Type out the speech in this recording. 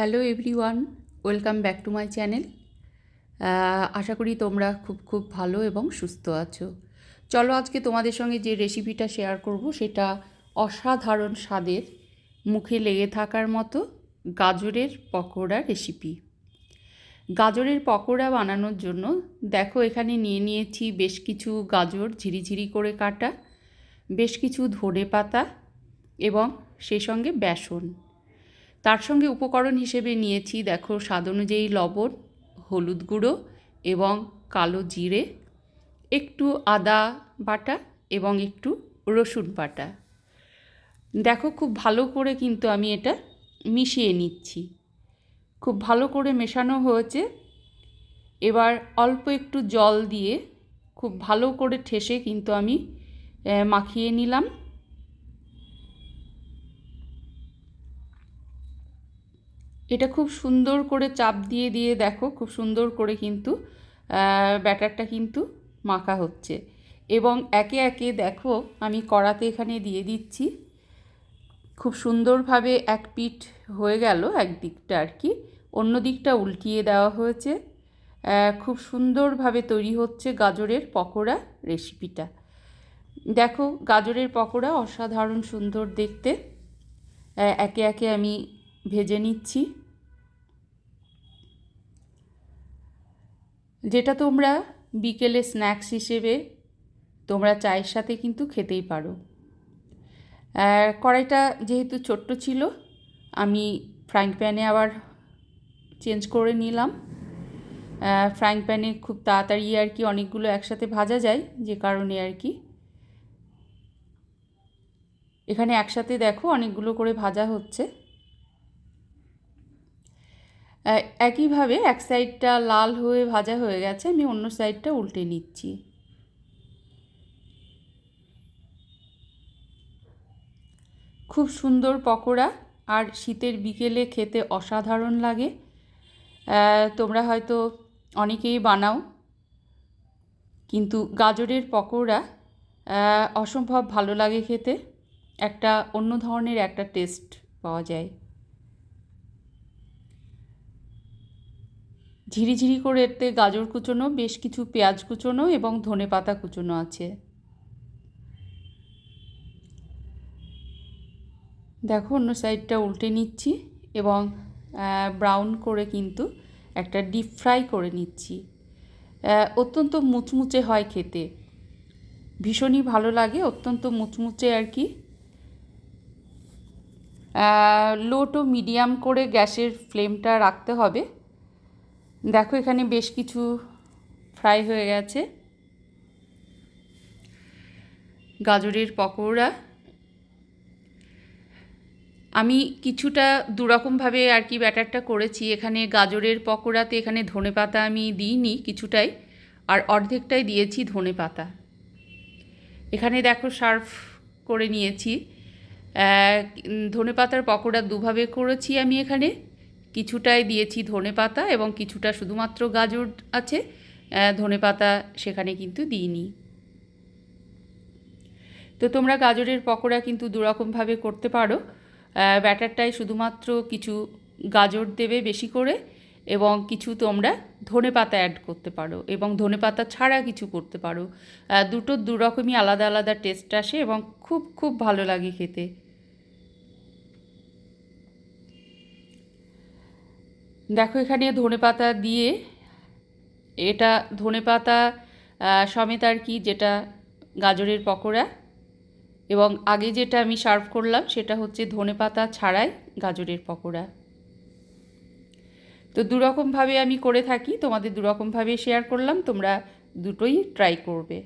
Hello everyone, welcome back to my channel. আশা করি তোমরা খুব খুব ভালো এবং সুস্থ আছো। চলো আজকে তোমাদের সঙ্গে যে রেসিপিটা শেয়ার করব সেটা অসাধারণ স্বাদের, মুখে লেগে থাকার মতো গাজরের পকোড়া রেসিপি গাজরের পকোড়া বানানোর জন্য দেখো এখানে নিয়ে নিয়েছি বেশ কিছু গাজর ঝিরিঝিরি করে কাটা, বেশ কিছু ধনে পাতা এবং সেই সঙ্গে বেসন। তার সঙ্গে উপকরণ হিসেবে নিয়েছি, দেখো, স্বাদ অনুযায়ী লবণ, হলুদ গুঁড়ো এবং কালো জিরে, একটু আদা বাটা এবং একটু রসুন বাটা। দেখো, খুব ভালো করে কিন্তু আমি এটা মিশিয়ে নিচ্ছি। খুব ভালো করে মেশানো হয়েছে। এবার অল্প একটু জল দিয়ে খুব ভালো করে ঠেসে কিন্তু আমি মাখিয়ে নিলাম। এটা খুব সুন্দর করে চাপ দিয়ে দিয়ে দেখো, খুব সুন্দর করে কিন্তু ব্যাটারটা কিন্তু মাখা হচ্ছে। এবং একে একে দেখো, আমি কড়াতে এখানে দিয়ে দিচ্ছি। খুব সুন্দরভাবে এক পিঠ হয়ে গেল এক দিকটা আর কি। অন্য দিকটা উল্টিয়ে দেওয়া হয়েছে। খুব সুন্দরভাবে তৈরি হচ্ছে গাজরের পকোড়া রেসিপিটা। দেখো, গাজরের পকোড়া অসাধারণ সুন্দর দেখতে। একে একে আমি ভেজে নিচ্ছি। যেটা তোমরা বিকেলে স্ন্যাক্স হিসেবে তোমরা চায়ের সাথে কিন্তু খেতেই পারো। কড়াইটা যেহেতু ছোট্ট ছিল, আমি ফ্রাইং প্যানে আবার চেঞ্জ করে নিলাম। ফ্রাইং প্যানে খুব তাড়াতাড়ি আর কি অনেকগুলো একসাথে ভাজা যায়, যে কারণে আর কি। এখানে একসাথে দেখো অনেকগুলো করে ভাজা হচ্ছে। একইভাবে এক সাইডটা লাল হয়ে ভাজা হয়ে গেছে, আমি অন্য সাইডটা উল্টে নিচ্ছি। খুব সুন্দর পকোড়া, আর শীতের বিকেলে খেতে অসাধারণ লাগে। তোমরা হয়তো অনেকেই বানাও, কিন্তু গাজরের পকোড়া অসম্ভব ভালো লাগে খেতে। একটা অন্য ধরনের একটা টেস্ট পাওয়া যায়। ঝিরিঝিরি করে এতে গাজর কুচোনো, বেশ কিছু পেঁয়াজ কুচোনো এবং ধনে পাতা কুচোনো আছে। দেখো, অন্য সাইডটা উল্টে নিচ্ছি এবং ব্রাউন করে কিন্তু একটা ডিপ ফ্রাই করে নিচ্ছি। অত্যন্ত মুচমুচে হয় খেতে। ভীষণই ভালো লাগে, অত্যন্ত মুচমুচে আর কি। লো টু মিডিয়াম করে গ্যাসের ফ্লেমটা রাখতে হবে। দেখো, এখানে বেশ কিছু ফ্রাই হয়ে গেছে। গাজরের পকোড়া। আমি কিছুটা দুরকমভাবে আর কি ব্যাটারটা করেছি। এখানে গাজরের পকোড়াতে এখানে ধনে পাতা আমি দিইনি কিছুটাই, আর অর্ধেকটাই দিয়েছি ধনে পাতা। এখানে দেখো, সার্ভ করে নিয়েছি। ধনে পাতার পকোড়া দুভাবে করেছি আমি এখানে। কিছুটাই দিয়েছি ধনে পাতা এবং কিছুটা শুধুমাত্র গাজর আছে ধনে পাতা সেখানে কিন্তু দিইনি। তো তোমরা গাজরের পকোড়া কিন্তু দুরকমভাবে করতে পারো। ব্যাটারটায় শুধুমাত্র কিছু গাজর দেবে বেশি করে এবং কিছু তোমরা ধনে পাতা অ্যাড করতে পারো এবং ধনে পাতা ছাড়া কিছু করতে পারো। দুটো দুরকমই আলাদা আলাদা টেস্ট আসে এবং খুব খুব ভালো লাগে খেতে। দেখো, এখানে ধনে পাতা দিয়ে এটা ধনে পাতা সমেত আর কি যেটা গাজরের পকোড়া এবং আগে যেটা আমি সার্ভ করলাম সেটা হচ্ছে ধনে পাতা ছাড়াই গাজরের পকোড়া। তো দুরকমভাবে আমি করে থাকি, তোমাদের দুরকমভাবে শেয়ার করলাম, তোমরা দুটোই ট্রাই করবে।